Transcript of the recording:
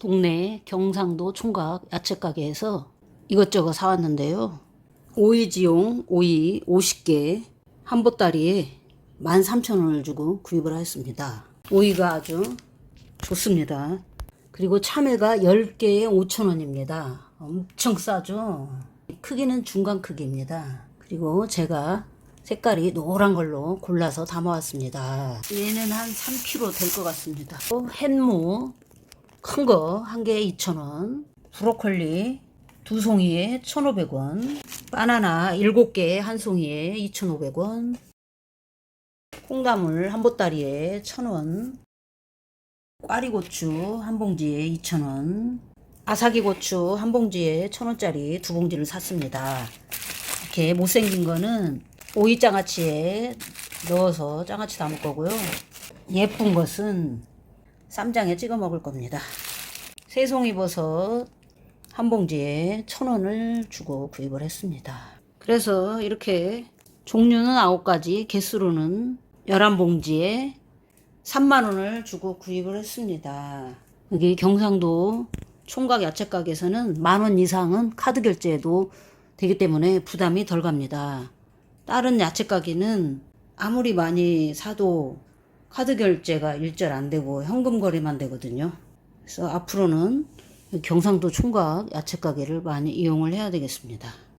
동네 경상도 총각 야채 가게에서 이것저것 사왔는데요. 오이지용 오이 50개 한 보따리에 13,000원을 주고 구입을 하였습니다. 오이가 아주 좋습니다. 그리고 참외가 10개에 5,000원입니다. 엄청 싸죠? 크기는 중간 크기입니다. 그리고 제가 색깔이 노란 걸로 골라서 담아왔습니다. 얘는 한 3kg 될 것 같습니다. 또 햇무 큰 거 한 개에 2,000원. 브로콜리 두 송이에 1,500원. 바나나 7개에 한 송이에 2,500원. 콩나물 한 보따리에 1,000원. 꽈리고추 한 봉지에 2,000원. 아사기 고추 한 봉지에 1,000원짜리 두 봉지를 샀습니다. 이렇게 못생긴 거는 오이 장아찌에 넣어서 장아찌 담을 거고요. 예쁜 것은 쌈장에 찍어 먹을 겁니다. 새송이 버섯 한 봉지에 천 원을 주고 구입을 했습니다. 그래서 이렇게 종류는 아홉 가지, 개수로는 열한 봉지에 3만 원을 주고 구입을 했습니다. 여기 경상도 총각 야채 가게에서는 만 원 이상은 카드 결제도 되기 때문에 부담이 덜 갑니다. 다른 야채 가게는 아무리 많이 사도 카드 결제가 일절 안 되고 현금 거래만 되거든요. 그래서 앞으로는 경상도 총각 야채 가게를 많이 이용을 해야 되겠습니다.